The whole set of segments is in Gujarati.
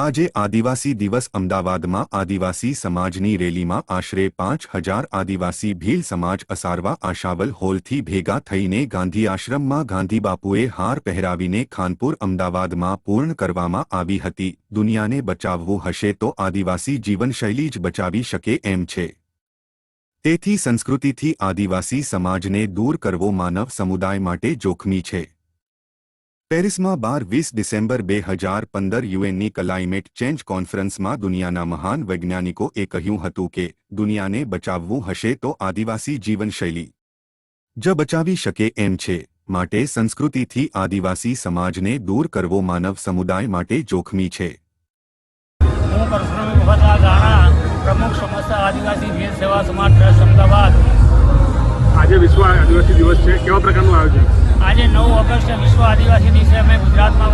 આજે આદિવાસી દિવસ અમદાવાદમાં આદિવાસી સમાજની રેલીમાં આશરે પાંચ હજાર આદિવાસી ભીલ સમાજ અસારવા આશાવલ હોલથી ભેગા થઈને ગાંધી આશ્રમમાં ગાંધીબાપુએ હાર પહેરાવીને ખાનપુર અમદાવાદમાં પૂર્ણ કરવામાં આવી હતી. દુનિયાને બચાવવું હશે તો આદિવાસી જીવનશૈલી જ બચાવી શકે એમ છે. તેથી સંસ્કૃતિથી આદિવાસી સમાજને દૂર કરવો માનવ સમુદાય માટે જોખમી છે. પેરિસમાં બાર વીસ ડિસેમ્બર બે હજાર પંદર યુએનની ક્લાઇમેટ ચેન્જ કોન્ફરન્સમાં દુનિયાના મહાન વૈજ્ઞાનિકોએ કહ્યું હતું કે દુનિયાને બચાવવું હશે તો આદિવાસી જીવનશૈલી જ બચાવી શકે એમ છે. માટે સંસ્કૃતિથી આદિવાસી સમાજને દૂર કરવો માનવ સમુદાય માટે જોખમી છે. હું પરશુરામ ભગતલા પ્રમુખ સમસ્ત આદિવાસી ભીલ સેવા સમાજ ટ્રસ્ટ અમદાવાદ. આજે વિશ્વ આદિવાસી દિવસ છે. કેવા પ્રકારનું આયોજન? ઓગસ્ટ વિશ્વ આદિવાસી દિવસે અમે ગુજરાતમાં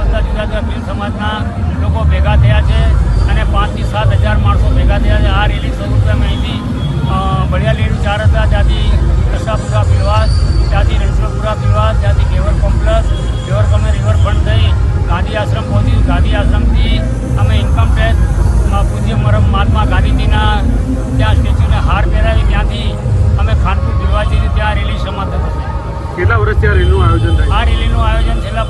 કેટલા વર્ષથી આ રેલીનું આયોજન થાય આ રેલીનું આયોજન છેલ્લા